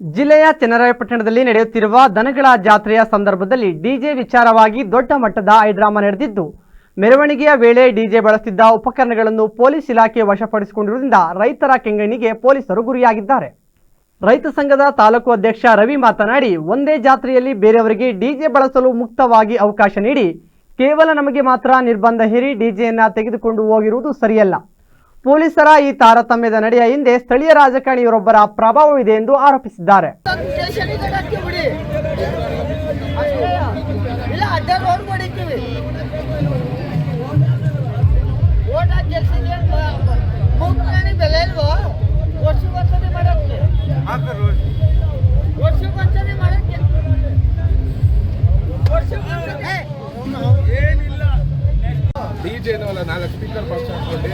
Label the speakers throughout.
Speaker 1: ಜಿಲ್ಲೆಯ ಚನ್ನರಾಯಪಟ್ಟಣದಲ್ಲಿ ನಡೆಯುತ್ತಿರುವ ದನಗಳ ಜಾತ್ರೆಯ ಸಂದರ್ಭದಲ್ಲಿ ಡಿಜೆ ವಿಚಾರವಾಗಿ ದೊಡ್ಡ ಮಟ್ಟದ ಐಡ್ರಾಮಾ ನಡೆದಿದ್ದು, ಮೆರವಣಿಗೆಯ ವೇಳೆ ಡಿಜೆ ಬಳಸುತ್ತಿದ್ದ ಉಪಕರಣಗಳನ್ನು ಪೊಲೀಸ್ ಇಲಾಖೆ ವಶಪಡಿಸಿಕೊಂಡಿರುವುದರಿಂದ ರೈತರ ಕೆಂಗಣ್ಣಿಗೆ ಪೊಲೀಸರು ಗುರಿಯಾಗಿದ್ದಾರೆ. ರೈತ ಸಂಘದ ತಾಲೂಕು ಅಧ್ಯಕ್ಷ ರವಿ ಮಾತನಾಡಿ, ಒಂದೇ ಜಾತ್ರೆಯಲ್ಲಿ ಬೇರೆಯವರಿಗೆ ಡಿಜೆ ಬಳಸಲು ಮುಕ್ತವಾಗಿ ಅವಕಾಶ ನೀಡಿ, ಕೇವಲ ನಮಗೆ ಮಾತ್ರ ನಿರ್ಬಂಧ ಹೇರಿ ಡಿಜೆಯನ್ನು ತೆಗೆದುಕೊಂಡು ಹೋಗಿರುವುದು ಸರಿಯಲ್ಲ. ಪೊಲೀಸರ ಈ ತಾರತಮ್ಯದ ನಡೆಯ ಹಿಂದೆ ಸ್ಥಳೀಯ ರಾಜಕಾರಣಿಯವರೊಬ್ಬರ ಪ್ರಭಾವವಿದೆ ಎಂದು ಆರೋಪಿಸಿದ್ದಾರೆ.
Speaker 2: ಡಿ ಜೆನೂ ನಾಲ್ಕು ಸ್ಪೀಕರ್ ಫಸ್ಟ್ ಹಾಕೊಂಡು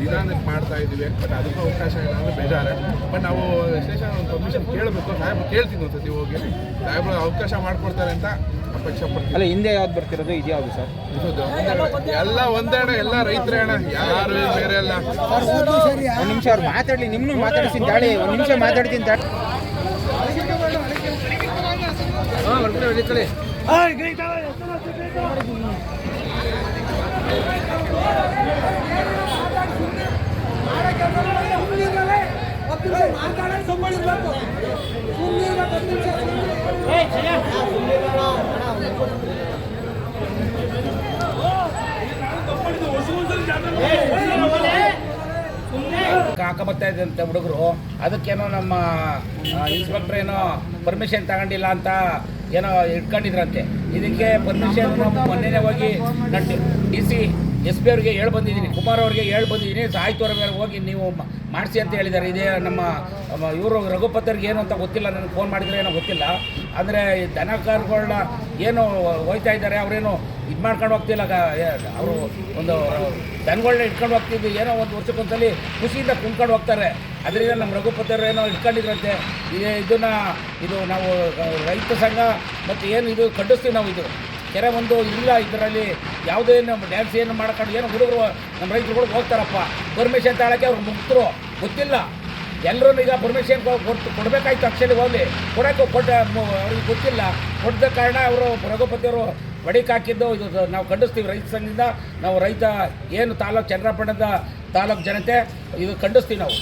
Speaker 2: ನಿಧಾನಕ್ಕೆ ಮಾಡ್ತಾ ಇದ್ದೀವಿ ಬಟ್ ಅದಕ್ಕೂ ಅವಕಾಶ ಇಲ್ಲ ಅಂದರೆ ಬೇಜಾರೆ. ಬಟ್ ನಾವು ಸ್ಟೇಷನ್ ಒಂದು ಪರ್ಮಿಷನ್ ಕೇಳಬೇಕು ಸಾಹೇಬ್ರು ಕೇಳ್ತೀನಿ ಒಂದ್ಸತಿ ಹೋಗಿ. ಸಾಹೇಬ್ರು ಅವಕಾಶ ಮಾಡಿಕೊಡ್ತಾರೆ ಅಂತ ಅಪೇಕ್ಷೆ ಪಡ್ತೀನಿ
Speaker 3: ಅಲ್ಲ ಹಿಂದೆ ಯಾವ್ದು ಬರ್ತಿರೋದು ಇದು ಯಾವುದು ಸರ್?
Speaker 2: ಒಂದೇ ಅಣ್ಣ. ಎಲ್ಲ ಒಂದೇ ಅಣ್ಣ ಎಲ್ಲ ರೈತರ ಅಣ್ಣ ಯಾರು ಬೇರೆ ಅಲ್ಲ
Speaker 3: ಒಂದು ನಿಮಿಷ ಅವ್ರು ಮಾತಾಡಲಿ ನಿಮ್ಮನ್ನು ಮಾತಾಡ್ತೀನಿ ತಾಳಿ ಒಂದು ನಿಮಿಷ ಮಾತಾಡ್ತೀನಿ ತಾಳಿ. ಹಾಕಬತ್ತಾ ಇದ್ದಂತೆ ಹುಡುಗರು. ಅದಕ್ಕೇನೋ ನಮ್ಮ ಇನ್ಸ್ಪೆಕ್ಟರ್ ಏನೋ ಪರ್ಮಿಷನ್ ತಗೊಂಡಿಲ್ಲ ಅಂತ ಏನೋ ಇಟ್ಕೊಂಡಿದ್ರಂತೆ ಇದಕ್ಕೆ ಪರ್ಮಿಷನ್ ಮೊನ್ನೆನೇ ಹೋಗಿ ನನ್ನ ಡಿ ಸಿ ಎಸ್ ಪಿ ಅವ್ರಿಗೆ ಹೇಳಿ ಬಂದಿದ್ದೀನಿ. ಕುಮಾರ್ ಅವ್ರಿಗೆ ಹೇಳಿ ಬಂದಿದ್ದೀನಿ. ಸಾಹಿತ್ಯವ್ರ ಮೇಲೆ ಹೋಗಿ ನೀವು ಮಾಡಿಸಿ ಅಂತ ಹೇಳಿದ್ದಾರೆ. ಇದೇ ನಮ್ಮ ಇವರು ರಘುಪತರಿಗೆ ಏನು ಅಂತ ಗೊತ್ತಿಲ್ಲ. ನನಗೆ ಫೋನ್ ಮಾಡಿದರೆ ಏನೋ ಗೊತ್ತಿಲ್ಲ. ಅಂದರೆ ದನ ಕರುಗಳನ್ನ ಏನು ಹೋಯ್ತಾ ಇದ್ದಾರೆ, ಅವರೇನು ಇದು ಮಾಡ್ಕೊಂಡು ಹೋಗ್ತಿಲ್ಲ ಅವರು ಒಂದು ದನಗಳನ್ನ ಇಟ್ಕೊಂಡು ಹೋಗ್ತಿದ್ದು ಏನೋ ಒಂದು ವರ್ಷಕ್ಕೊಂದ್ಸಲಿ ಖುಷಿಯಿಂದ ಕುಂಕೊಂಡು ಹೋಗ್ತಾರೆ. ಅದರಿಂದ ನಮ್ಮ ರಘುಪತರು ಏನೋ ಇಟ್ಕೊಂಡಿದ್ರಂತೆ. ಇದೇ ಇದನ್ನು ಇದು ನಾವು ರೈತ ಸಂಘ ಮತ್ತು ಏನು ಇದು ಖಂಡಿಸ್ತೀವಿ ನಾವು ಇದು ಕೆರೆ ಒಂದು ಇಲ್ಲ, ಇದರಲ್ಲಿ ಯಾವುದೇ ನಮ್ಮ ಡ್ಯಾನ್ಸ್ ಏನು ಮಾಡ್ಕೊಂಡು ಏನು ಹುಡುಗರು ನಮ್ಮ ರೈತರುಗಳು ಹೋಗ್ತಾರಪ್ಪ. ಪರ್ಮಿಷನ್ ತಾಳಕ್ಕೆ ಅವ್ರು ಮುಗ್ತರು ಗೊತ್ತಿಲ್ಲ. ಎಲ್ಲರೂ ಈಗ ಪರ್ಮಿಷನ್ ಕೊಟ್ಟು ಕೊಡಬೇಕಾಯ್ತು ಅಕ್ಷಲಿ ಹೋಗಲಿ. ಕೊಡೋಕ್ಕೆ ಕೊಟ್ಟ ಅವ್ರಿಗೆ ಗೊತ್ತಿಲ್ಲ. ಕೊಟ್ಟದ ಕಾರಣ ಅವರು ರಘುಪತಿಯವರು ಬಡಿಕ್ ಹಾಕಿದ್ದು ಇದು ನಾವು ಖಂಡಿಸ್ತೀವಿ ರೈತ ಸಂಘದಿಂದ. ನಾವು ರೈತ ಏನು ತಾಲೂಕು ಚಂದ್ರಪಟ್ಟಣದ ತಾಲೂಕು ಜನತೆ ಇದು ಖಂಡಿಸ್ತೀವಿ ನಾವು.